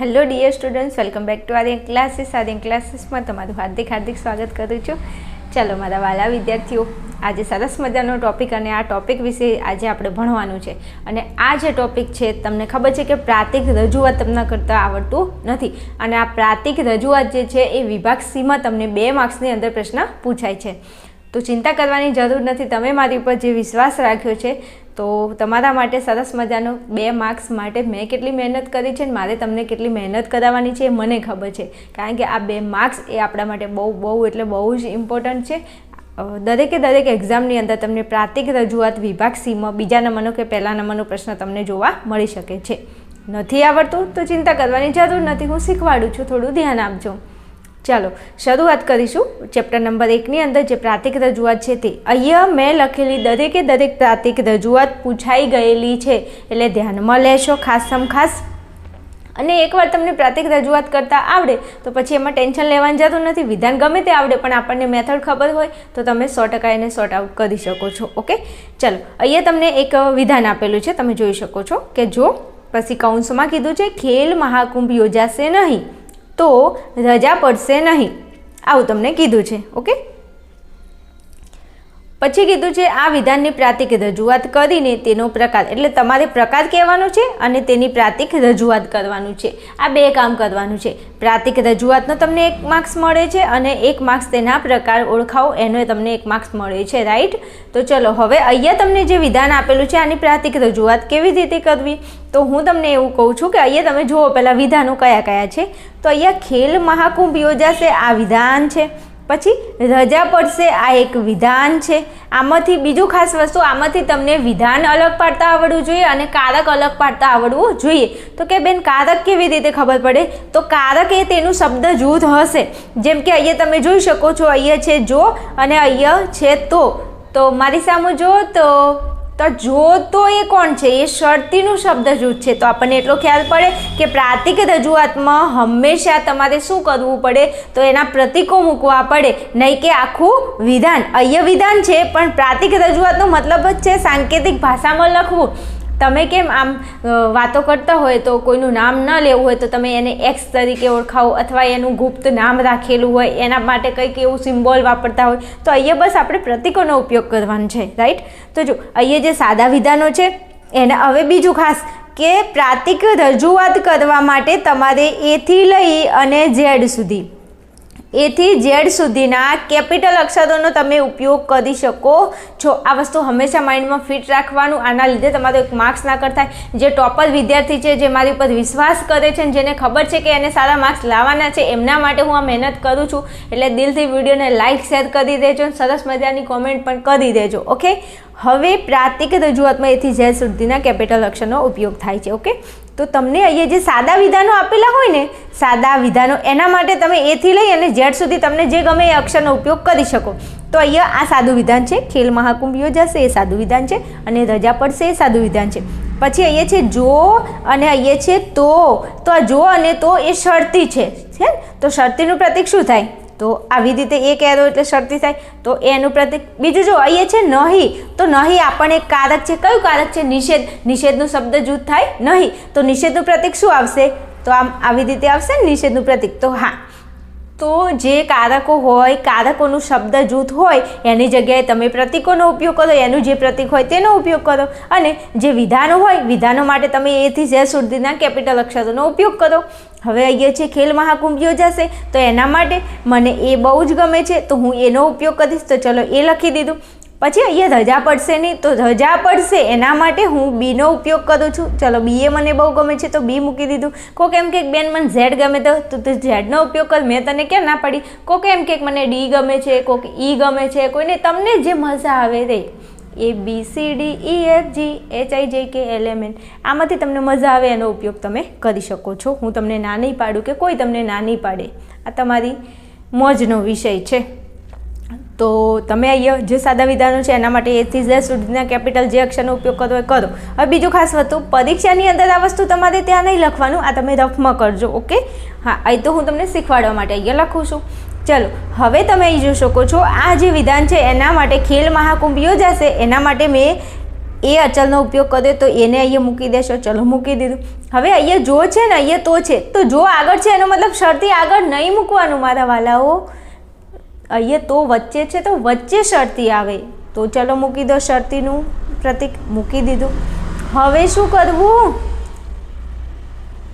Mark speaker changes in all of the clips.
Speaker 1: Hello dear students welcome back to Aryan classes Aryan ક્લાસીસમાં તમારું હાર્દિક હાર્દિક સ્વાગત કરું છું. ચાલો, મારા વાલા વિદ્યાર્થીઓ, આજે સરસ મજાનો ટોપિક અને આ ટોપિક વિશે આજે આપણે ભણવાનું છે. અને આ જે ટોપિક છે, તમને ખબર છે કે પ્રાતિક રજૂઆત તમને કરતાં આવડતું નથી. અને આ પ્રાતિક રજૂઆત જે છે, એ વિભાગ સીમાં તમને બે માર્ક્સની અંદર પ્રશ્ન પૂછાય છે. તો ચિંતા કરવાની જરૂર નથી. તમે મારી ઉપર જે વિશ્વાસ રાખ્યો છે તો તમારા માટે સરસ મજાનો બે માર્ક્સ માટે મેં કેટલી મહેનત કરી છે ને મારે તમને કેટલી મહેનત કરાવવાની છે એ મને ખબર છે. કારણ કે આ બે માર્ક્સ એ આપણા માટે બહુ બહુ એટલે બહુ જ ઇમ્પોર્ટન્ટ છે. દરેકે દરેક એક્ઝામની અંદર તમને પ્રાતિક રજૂઆત વિભાગ સીમાં બીજા નંબરનો કે પહેલા નંબરનો પ્રશ્ન તમને જોવા મળી શકે છે. નથી આવડતું તો ચિંતા કરવાની જરૂર નથી. હું શીખવાડું છું. થોડું ધ્યાન આપજો. ચાલો, શરૂઆત કરીશું ચેપ્ટર નંબર એકની અંદર જે પ્રાતિક રજૂઆત છે તે. અહીંયા મેં લખેલી દરેકે દરેક પ્રાતિક રજૂઆત પૂછાઈ ગયેલી છે, એટલે ધ્યાનમાં લેશો ખાસમ ખાસ. અને એકવાર તમને પ્રાતિક રજૂઆત કરતાં આવડે, તો પછી એમાં ટેન્શન લેવાની જરૂર નથી. વિધાન ગમે તે આવડે, પણ આપણને મેથડ ખબર હોય, તો તમે સો ટકા એને સોર્ટ આઉટ કરી શકો છો, ઓકે? ચાલો, અહીંયા તમને એક વિધાન આપેલું છે, તમે જોઈ શકો છો કે જો પછી કૌંસમાં કીધું છે, ખેલ મહાકુંભ યોજાશે નહીં. તો રજા પડશે નહીં. આવું તમને કીધું છે ઓકે? પછી કીધું છે, આ વિધાનની પ્રાતિક રજૂઆત કરીને તેનો પ્રકાર એટલે તમારે પ્રકાર કહેવાનો છે અને તેની પ્રાતિક રજૂઆત કરવાનું છે. આ બે કામ કરવાનું છે. પ્રાતિક રજૂઆતનો તમને એક માર્ક્સ મળે છે અને એક માર્ક્સ તેના પ્રકાર ઓળખાવો, એનો તમને એક માર્ક્સ મળે છે રાઈટ તો ચલો, હવે અહીંયા તમને જે વિધાન આપેલું છે, આની પ્રાતિક રજૂઆત કેવી રીતે કરવી? તો હું તમને એવું કહું છું કે અહીંયા તમે જુઓ પહેલાં વિધાનો કયા કયા છે? તો અહીંયા ખેલ મહાકુંભ યોજાશે, આ વિધાન છે. પછી રજા પડશે આ એક વિધાન છે. આમાંથી બીજું ખાસ વસ્તુ, આમાંથી તમને વિધાન અલગ પાડતા આવડવું જોઈએ અને કારક અલગ પાડતા આવડવું જોઈએ. તો કે બેન, કારક કેવી રીતે ખબર પડે? તો કારક એ તેનું શબ્દ જૂથ હશે. જેમ કે અહીંયા તમે જોઈ શકો છો, અહીંયા છે જો અને અહીંયા છે તો. તો મારી સામે જો તો તો જો તો એ કોણ છે? એ શરતીનું શબ્દ જૂથ છે. તો આપણને એટલો ખ્યાલ પડે કે પ્રાતિક રજૂઆતમાં હંમેશા તમારે શું કરવું પડે? તો એના પ્રતીકો મૂકવા પડે. નહીં કે આખું વિધાન. અય્ય વિધાન છે, પણ પ્રાતિક રજૂઆતનો મતલબ જ છે સાંકેતિક ભાષામાં લખવું. તમે કેમ આમ વાતો કરતા હોય તો કોઈનું નામ ન લેવું હોય તો તમે એને એક્સ તરીકે ઓળખાવો અથવા એનું ગુપ્ત નામ રાખેલું હોય, એના માટે કંઈક એવું સિમ્બોલ વાપરતા હોય, તો અહીંયા બસ આપણે પ્રતીકોનો ઉપયોગ કરવાનો છે રાઈટ તો જો, અહીંયા જે સાદા વિધાનો છે, એને હવે બીજું ખાસ કે પ્રાતિક રજૂઆત કરવા માટે તમારે એથી લઈ અને ઝેડ સુધી એથી ઝેડ સુધીના કેપિટલ અક્ષરોનો તમે ઉપયોગ કરી શકો છો. આ વસ્તુ હંમેશા માઇન્ડમાં ફિટ રાખવાનું. આના લીધે તમારો એક માર્ક્સ ના કરતા જે ટોપર વિદ્યાર્થી છે, જે મારી ઉપર વિશ્વાસ કરે છે જેને ખબર છે કે એને સારા માર્ક્સ લાવવાના છે, એમના માટે હું આ મહેનત કરું છું. એટલે દિલથી વિડીયોને લાઇક શેર કરી દેજો સરસ મજાની કોમેન્ટ પણ કરી દેજો. ઓકે? હવે પ્રાતિક રજૂઆતમાં એથી ઝેડ સુધીના કેપિટલ અક્ષરનો ઉપયોગ થાય છે. ઓકે? તો તમને અહીંયા જે સાદા વિધાનો આપેલા હોય ને, સાદા વિધાનો એના માટે તમે એથી લઈ અને ઝેડ સુધી તમને જે ગમે એ અક્ષરનો ઉપયોગ કરી શકો. તો અહીંયા આ સાદું વિધાન છે, ખેલ મહાકુંભ યોજાશે એ સાદું વિધાન છે, અને રજા પડશે, એ સાદું વિધાન છે. પછી અહીંયા છે જો, અને અહીંયા છે તો. તો આ જો અને તો એ શરતી છે છે તો શરતીનું પ્રતીક શું થાય? તો આવી રીતે એક એરો એટલે શરતી થાય. તો એનું પ્રતિક બીજું જો અહીંયા છે નહીં, તો નહીં આપણને એક કારક છે. કયું કારક છે? નિષેધ. નિષેધનું શબ્દ જૂથ થાય નહીં. તો નિષેધનું પ્રતિક શું આવશે? તો આમ આવી રીતે આવશે નિષેધનું પ્રતિક. તો હા. તો જે કારકો હોય, કારકોનું શબ્દ જૂથ હોય, એની જગ્યાએ તમે પ્રતીકોનો ઉપયોગ કરો, એનું જે પ્રતીક હોય તેનો ઉપયોગ કરો અને જે વિધાનો હોય, વિધાનો માટે તમે એથી ઝેર સુધીના કેપિટલ અક્ષરોનો ઉપયોગ કરો. હવે અહીંયા છે ખેલ મહાકુંભ યોજાશે તો એના માટે મને એ બહુ જ ગમે છે, તો હું એનો ઉપયોગ કરીશ. તો ચલો એ લખી દીધું. પછી અહીંયા રજા પડશે નહીં. તો રજા પડશે એના માટે હું બીનો ઉપયોગ કરું છું. ચલો, બીએ મને બહુ ગમે છે તો બી મૂકી દીધું. કોક એમ કે બેન, મને ઝેડ ગમે તો, તું તું ઝેડનો ઉપયોગ કર. મેં તને કેમ ના પડી. કોક એમ કે મને ડી ગમે છે, કોક ઈ ગમે છે. કોઈને તમને જે મજા આવે તે. A, B, C, D, E, F, G, H, I, J, K, L, M, N. આમાંથી તમને મજા આવે એનો ઉપયોગ તમે કરી શકો છો. હું તમને ના નહીં પાડું કે કોઈ તમને ના નહીં પાડે. આ તમારી મોજનો વિષય છે. તો તમે જે સાદા વિધાનો છે એના માટે એથી ઝેડ સુધીના કેપિટલ જે અક્ષરનો ઉપયોગ કરવો હોય કરો. હવે બીજું ખાસ વસ્તુ, પરીક્ષાની અંદર આ વસ્તુ તમારે ત્યાં નહીં લખવાનું, આ તમે રફમાં કરજો, ઓકે? હા અહીં તો હું તમને શીખવાડવા માટે અહીંયા લખું છું. ચલો, હવે તમે અહીં જોઈ શકો છો, આ જે વિધાન છે એના માટે ખેલ મહાકુંભ યોજાશે એના માટે મેં એ અચલનો ઉપયોગ કર્યો, તો એને અહીંયા મૂકી દેશો. ચલો, મૂકી દીધું. હવે અહીંયા જો છે ને, અહીંયા તો છે. તો જો આગળ છે એનો મતલબ શરતી આગળ નહીં મૂકવાનું, મારા વાલાઓ. અહીંયા તો વચ્ચે છે તો વચ્ચે શરતી આવે. તો ચલો મૂકી દો શરતીનું પ્રતિક, મૂકી દીધું. હવે શું કરવું?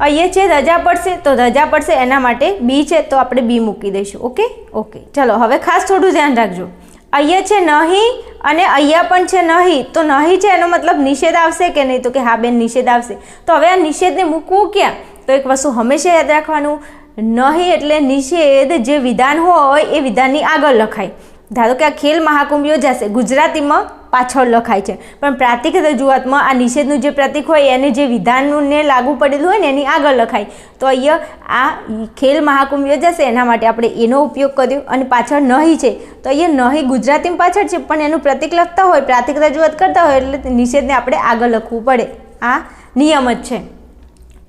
Speaker 1: અહીંયા છે રજા પડશે, તો રજા પડશે એના માટે બી છે તો આપણે બી મૂકી દઈશું. ઓકે? ઓકે. ચલો, હવે ખાસ થોડું ધ્યાન રાખજો. અહીંયા છે નહીં અને અહીંયા પણ છે નહીં. તો નહીં છે એનો મતલબ નિષેધ આવશે કે નહીં? તો કે હા બેન, નિષેધ આવશે. તો હવે આ નિષેધને મૂકવું ક્યાં? તો એક વસ્તુ હંમેશા યાદ રાખવાનું. નહીં એટલે નિષેધ જે વિધાન હોય એ વિધાનની આગળ લખાય. ધારો કે આ ખેલ મહાકુંભ યોજાશે ગુજરાતીમાં પાછળ લખાય છે. પણ પ્રાતિક રજૂઆતમાં આ નિષેધનું જે પ્રતિક હોય, એને જે વિધાનને લાગુ પડેલું હોય ને, એની આગળ લખાય. તો અહીંયા આ ખેલ મહાકુંભ યોજાશે એના માટે આપણે એનો ઉપયોગ કર્યો અને પાછળ નહીં છે. તો અહીંયા નહીં ગુજરાતીમાં પાછળ છે, પણ એનું પ્રતિક લખતા હોય, પ્રાતિક રજૂઆત કરતા હોય, એટલે નિષેધને આપણે આગળ લખવું પડે. આ નિયમ જ છે.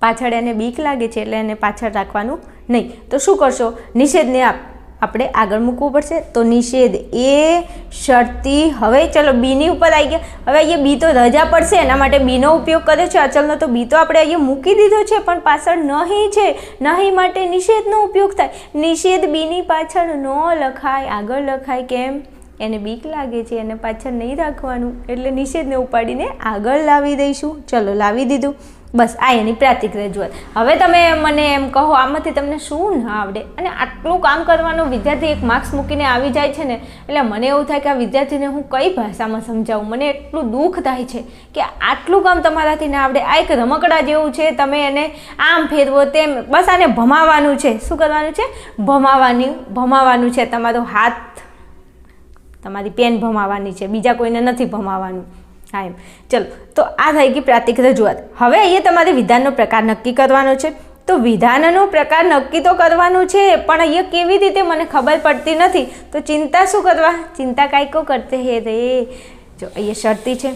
Speaker 1: પાછળ એને બીક લાગે છે એટલે એને પાછળ રાખવાનું નહીં. તો શું કરશો? નિષેધને આપ, આપણે આગળ મૂકવું પડશે. તો નિષેધ એ શરતી. હવે ચલો બીની ઉપર આવી ગયા. હવે અહીંયા બી તો રજા પડશે. એના માટે બીનો ઉપયોગ કર્યો છે. અચલનો તો બી તો આપણે અહીંયા મૂકી દીધો છે, પણ પાછળ નહીં છે. નહીં માટે નિષેધનો ઉપયોગ થાય. નિષેધ બીની પાછળ ન લખાય. આગળ લખાય કેમ? એને બીક લાગે છે. એને પાછળ નહીં રાખવાનું. એટલે નિષેધને ઉપાડીને આગળ લાવી દઈશું. ચલો લાવી દીધું. બસ, આ એની પ્રાતિક રજૂઆત. હવે તમે મને એમ કહો, આમાંથી તમને શું ના આવડે? અને આટલું કામ કરવાનો વિદ્યાર્થી એક માર્ક્સ મૂકીને આવી જાય છે ને, એટલે મને એવું થાય કે આ વિદ્યાર્થીને હું કઈ ભાષામાં સમજાવું? મને એટલું દુઃખ થાય છે કે આટલું કામ તમારાથી ના આવડે. આ એક રમકડા જેવું છે, તમે એને આમ ફેરવો તેમ. બસ આને ભમાવાનું છે. શું કરવાનું છે? ભમાવાની, ભમાવાનું છે. તમારો હાથ, તમારી પેન ભમાવાની છે. બીજા કોઈને નથી ભમાવાનું. હા એમ ચલો, તો આ થઈ ગઈ પ્રાતિક રજૂઆત. હવે અહીંયા તમારે વિધાનનો પ્રકાર નક્કી કરવાનો છે. તો વિધાનનો પ્રકાર નક્કી તો કરવાનું છે, પણ અહીંયા કેવી રીતે મને ખબર પડતી નથી. તો ચિંતા શું કરવા? ચિંતા કાંઈકો કરતે હે રે? જો, અહીંયા શરતી છે.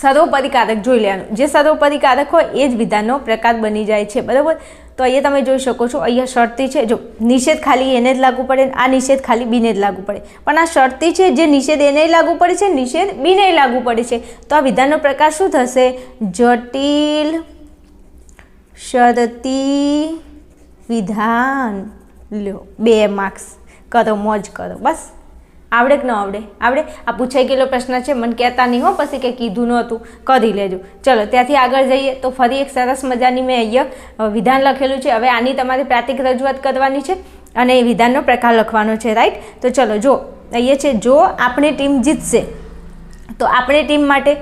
Speaker 1: સર્વોપરિકારક જોઈ લેવાનું. જે સર્વોપરિકારક હોય એ જ વિધાનનો પ્રકાર બની જાય છે, બરાબર? તો અહીંયા તમે જોઈ શકો છો, અહીંયા શરતી છે, જો નિષેધ ખાલી એને જ લાગુ પડે આ નિષેધ ખાલી બીને જ લાગુ પડે. પણ આ શરતી છે, જે નિષેધ એને લાગુ પડે છે, નિષેધ બીને લાગુ પડે છે. તો આ વિધાનનો પ્રકાર શું થશે? જટિલ શરતી વિધાન. લ્યો, બે માર્ક્સ. કરો, મોજ કરો, બસ. આવડે કે ન આવડે? આવડે? આ પૂછાઈ ગયેલો પ્રશ્ન છે, મને કહેતા નહીં હો, પછી કે કીધું નહોતું કરી લેજો. ચલો, ત્યાંથી આગળ જઈએ, તો ફરી એક સરસ મજાની મેં અહીંયા વિધાન લખેલું છે. હવે આની તમારે પ્રાતિક રજૂઆત કરવાની છે અને એ વિધાનનો પ્રકાર લખવાનો છે રાઈટ તો ચલો, જો, અહીંયા છે, જો, આપણી ટીમ જીતશે, તો આપણી ટીમ માટે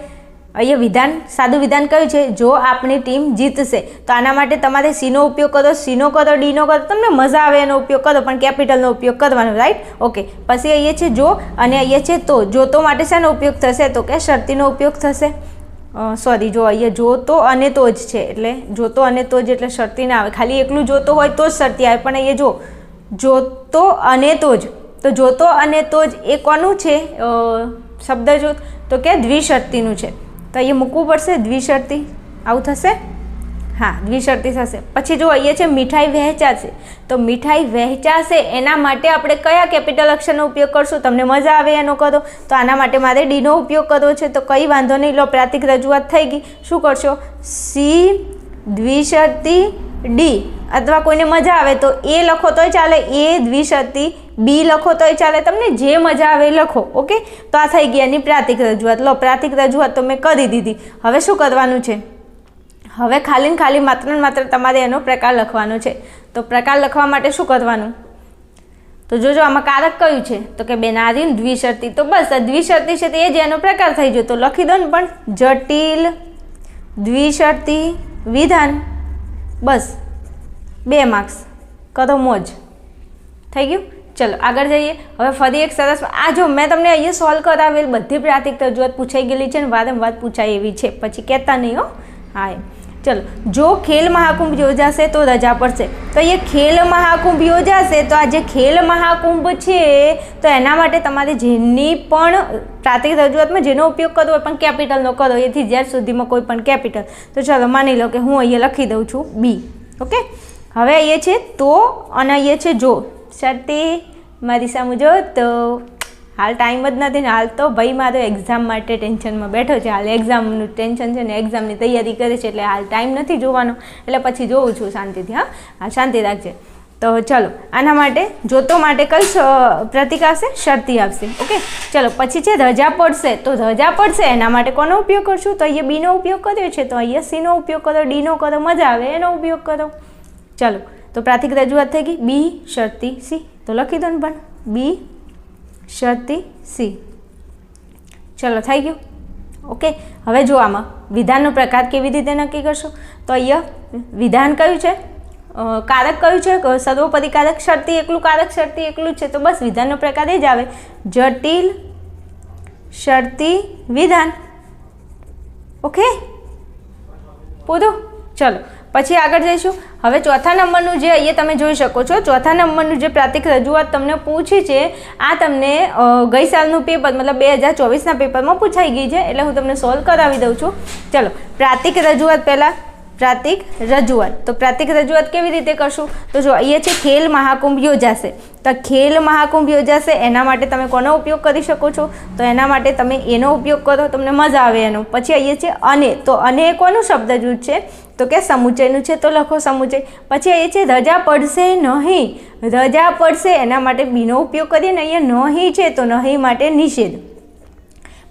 Speaker 1: અહીંયા વિધાન, સાદું વિધાન કયું છે? જો આપણી ટીમ જીતશે, તો આના માટે તમારે સીનો ઉપયોગ કરો, સીનો કરો, ડીનો કરો, તમને મજા આવે એનો ઉપયોગ કરો, પણ કેપિટલનો ઉપયોગ કરવાનો રાઈટ ઓકે પછી અહીંયા છે જો, અને અહીંયા છે તો, જો તો માટે શેનો ઉપયોગ થશે? તો કે શરતીનો ઉપયોગ થશે? સોરી જો અહીંયા જોતો અને તો જ છે, એટલે જોતો અને તો જ, એટલે શરતી ના આવે. ખાલી એકલું જોતો હોય તો જ શરતી આવે, પણ અહીંયા જો જોતો અને તો જ. તો જોતો અને તો જ એ કોનું છે? શબ્દ જો તો કે દ્વિશક્તિનું છે. તો અહીંયા મૂકવું પડશે દ્વિશર્તી. આવું થશે? હા, દ્વિશર્તી થશે. પછી જો અહીંયા છે મીઠાઈ વહેંચાશે, તો મીઠાઈ વહેંચાશે એના માટે આપણે કયા કેપિટલ અક્ષરનો ઉપયોગ કરશું? તમને મજા આવે એનો કરો તો આના માટે મારે ડીનો ઉપયોગ કરવો છે. તો કંઈ વાંધો નહીં, લો પ્રાતિક રજૂઆત થઈ ગઈ. શું કરશો? સી, દ્વિશરતી, ડી. અથવા કોઈને મજા આવે તો એ લખો તોય ચાલે, એ દ્વિશર્તી બી લખો તોય ચાલે. તમને જે મજા આવે એ લખો, ઓકે? તો આ થઈ ગઈ એની પ્રાતિક રજૂઆત. લો પ્રાતિક રજૂઆત તો મેં કરી દીધી. હવે શું કરવાનું છે? હવે ખાલી ખાલી માત્ર ને માત્ર તમારે એનો પ્રકાર લખવાનો છે. તો પ્રકાર લખવા માટે શું કરવાનું? તો જોજો, આમાં કારક કયું છે? તો કે બેનારીન દ્વિશર્તી તો બસ, આ દ્વિશર્તી છે તે જ એનો પ્રકાર થઈ ગયો. તો લખી દો ને પણ. જટિલ દ્વિશર્તી વિધાન. બસ. બે માર્ક્સ કરો મોજ. થઈ ગયું? ચલો, આગળ જઈએ. હવે ફરી એક સરસ આ જો, મેં તમને અહીંયા સોલ્વ કરાવેલ બધી પ્રાથમિક રજૂઆત પૂછાઈ ગયેલી છે ને વારંવાર પૂછાય એવી છે. પછી કહેતા નહીં હો. હા ચલો, જો ખેલ મહાકુંભ યોજાશે તો રજા પડશે. તો એ ખેલ મહાકુંભ યોજાશે તો આ જે ખેલ મહાકુંભ છે, તો એના માટે તમારે જેની પણ પ્રાથમિક રજૂઆતમાં જેનો ઉપયોગ કરવો હોય પણ કેપિટલનો કરો. એથી જ્યાં સુધીમાં કોઈ પણ કેપિટલ તો ચાલો માની લો કે હું અહીંયા લખી દઉં છું બી ઓકે હવે એ છે તો અને એ છે જો. શરતી મારી સામું જો, તો હાલ ટાઈમ જ નથી ને હાલ તો ભાઈ મારો એક્ઝામ માટે ટેન્શનમાં બેઠો છે. હાલ એક્ઝામનું ટેન્શન છે ને એક્ઝામની તૈયારી કરે છે એટલે હાલ ટાઈમ નથી જોવાનો. એટલે પછી જોઉં છું શાંતિથી, હા? હા, શાંતિ રાખજે. તો ચલો, આના માટે જોતો માટે કઈ પ્રતિક આવશે, શરતી આવશે. ઓકે? ચલો, પછી છે રજા પડશે. તો રજા પડશે, એના માટે કોનો ઉપયોગ કરશું? તો અહીંયા બીનો ઉપયોગ કર્યો છે, તો અહીંયા સીનો ઉપયોગ કરો ડીનો કરો, મજા આવે, એનો ઉપયોગ કરો. ચલો, તો પ્રાથમિક રજૂઆત થઈ ગઈ. બી, શરતી, સી. તો લખી દો ને પણ. બી, શરતી, સી. ચલો, થઈ ગયું. ઓકે, હવે જો આમાં વિધાનનો પ્રકાર કેવી રીતે નક્કી કરશો? તો અહીંયા વિધાન કયું છે? કારક કયું છે? સર્વોપરી કારક, શરતી એકલું, કારક શરતી એકલું છે. તો બસ વિધાનનો પ્રકાર એ જ આવે. જટિલ શરતી વિધાન. ઓકે? પૂરું? ચલો પછી આગળ જઈશું. હવે ચોથા નંબરનું જે અહીંયા તમે જોઈ શકો છો, ચોથા નંબરનું જે પ્રાતિક રજૂઆત તમને પૂછી છે, આ તમને ગઈ સાલનું પેપર, મતલબ બે હજાર ચોવીસના પેપરમાં પૂછાઈ ગઈ છે, એટલે હું તમને સોલ્વ કરાવી દઉં છું. ચલો પ્રાતિક રજૂઆત પહેલાં. પ્રાતિક રજૂઆત. તો પ્રાતિક રજૂઆત કેવી રીતે કરશું? તો જો અહીંયા છે ખેલ મહાકુંભ યોજાશે. તો ખેલ મહાકુંભ યોજાશે, એના માટે તમે કોનો ઉપયોગ કરી શકો છો? તો એના માટે તમે એનો ઉપયોગ કરો, તમને મજા આવે એનો. પછી અહીંયા છે અને. તો અને એ કોનું શબ્દ જૂથ છે? તો કે સમુચયનું છે, તો લખો સમુચય પછી અહીંયા છે રજા પડશે નહીં. રજા પડશે, એના માટે બીનો ઉપયોગ કરીએ ને અહીંયા નહીં છે, તો નહીં માટે નિષેધ.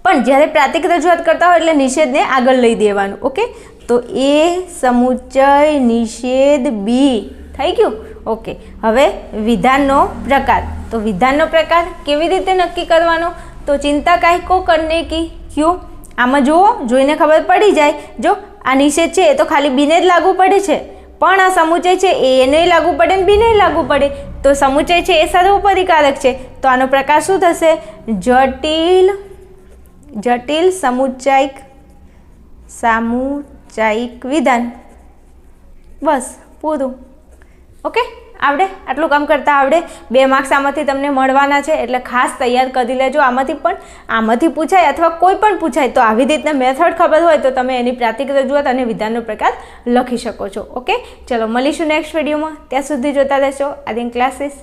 Speaker 1: પણ જ્યારે પ્રાતિક રજૂઆત કરતા હોય એટલે નિષેધને આગળ લઈ દેવાનું, ઓકે? તો એ સમુચય નિષેધ બી થઈ ગયું, ઓકે? હવે વિધાનનો પ્રકાર. તો વિધાનનો પ્રકાર કેવી રીતે નક્કી કરવાનો? તો ચિંતા કાંઈ કો કરને કી ક્યું? આમાં જુઓ, જોઈને ખબર પડી જાય. જો આ નિષેધ છે એ તો ખાલી બીને જ લાગુ પડે છે. પણ આ સમુચય છે એ એને લાગુ પડે ને બીને લાગુ પડે. તો સમુચય છે એ સર્વોપરિકારક છે. તો આનો પ્રકાર શું થશે? જટિલ જટિલ સમુચ્ચાયિક સામુચાયિક વિધાન બસ, પૂરું. ઓકે, આવડે? આટલું કામ કરતાં આવડે? બે માર્ક્સ આમાંથી તમને મળવાના છે, એટલે ખાસ તૈયાર કરી લેજો આમાંથી પણ. આમાંથી પૂછાય અથવા કોઈ પણ પૂછાય, તો આવી રીતના મેથડ ખબર હોય તો તમે એની પ્રાતિક રજૂઆત અને વિધાનનો પ્રકાર લખી શકો છો. ઓકે, ચલો, મળીશું નેક્સ્ટ વિડીયોમાં ત્યાં સુધી જોતા રહેશો. આદિન ક્લાસીસ